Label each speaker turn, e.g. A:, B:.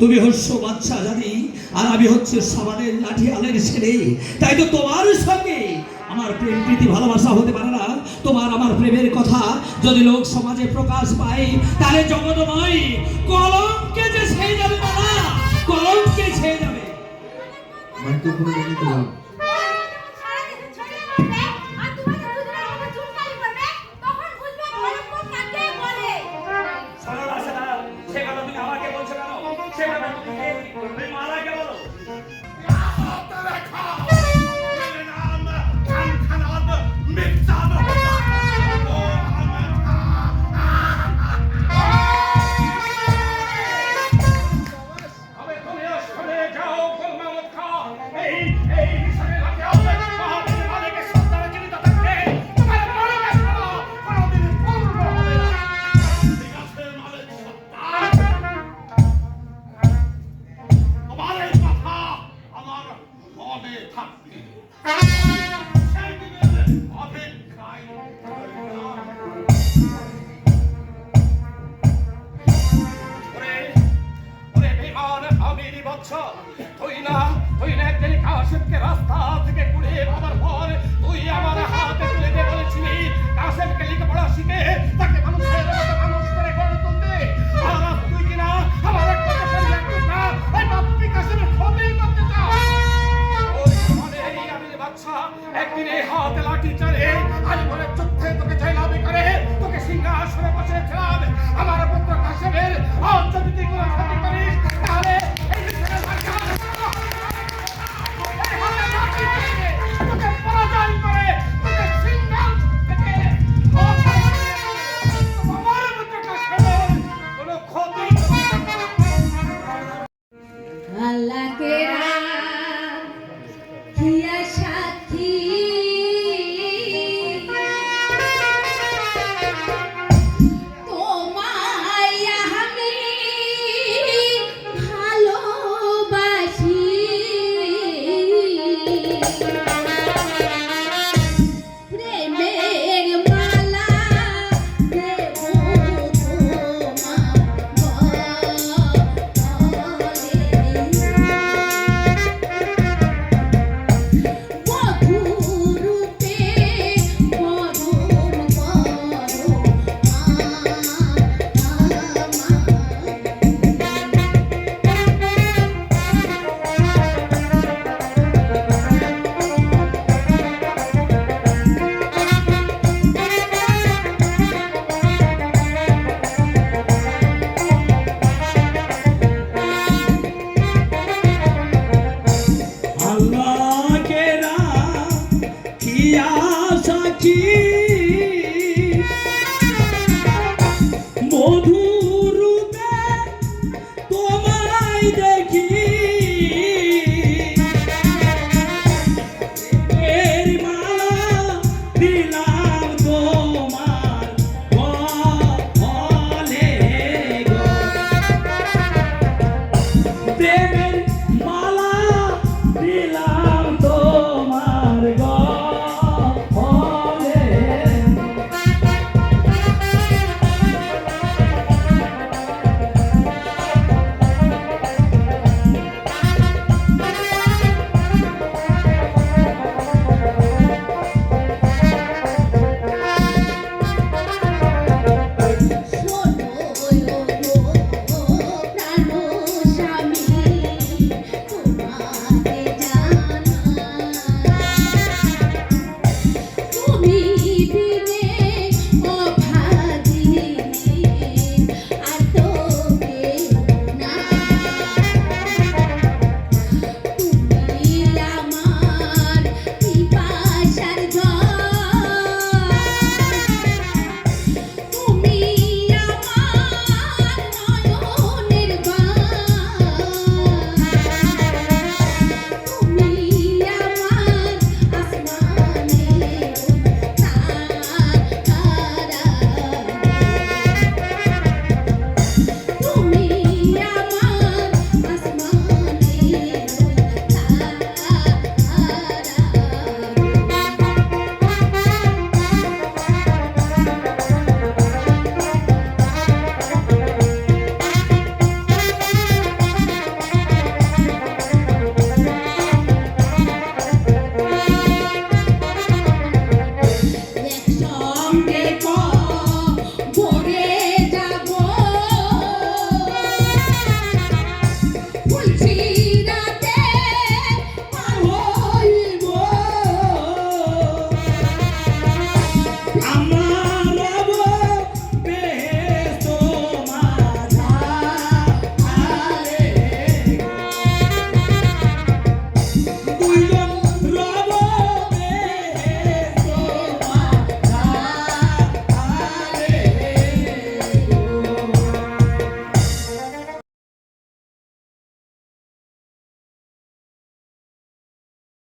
A: তুমি হচ্ছে বাচ্চা জানি আর আমি হচ্ছে সমাজের লাঠি আলের ছেলে। তাই তো তোমার সঙ্গে আমার প্রেম, প্রীতি, ভালোবাসা হতে পারে না। তোমার আমার প্রেমের কথা যদি লোক সমাজে প্রকাশ পায়, তাহলে জগতময় কলমকে যে ছেয়ে যাবে না কলমকে ছেয়ে যাবে। Yang ada. তুই না তুই না একদিন কাশেমকে রাস্তা থেকে ঘুরে পাবার পর তুই আমার হাত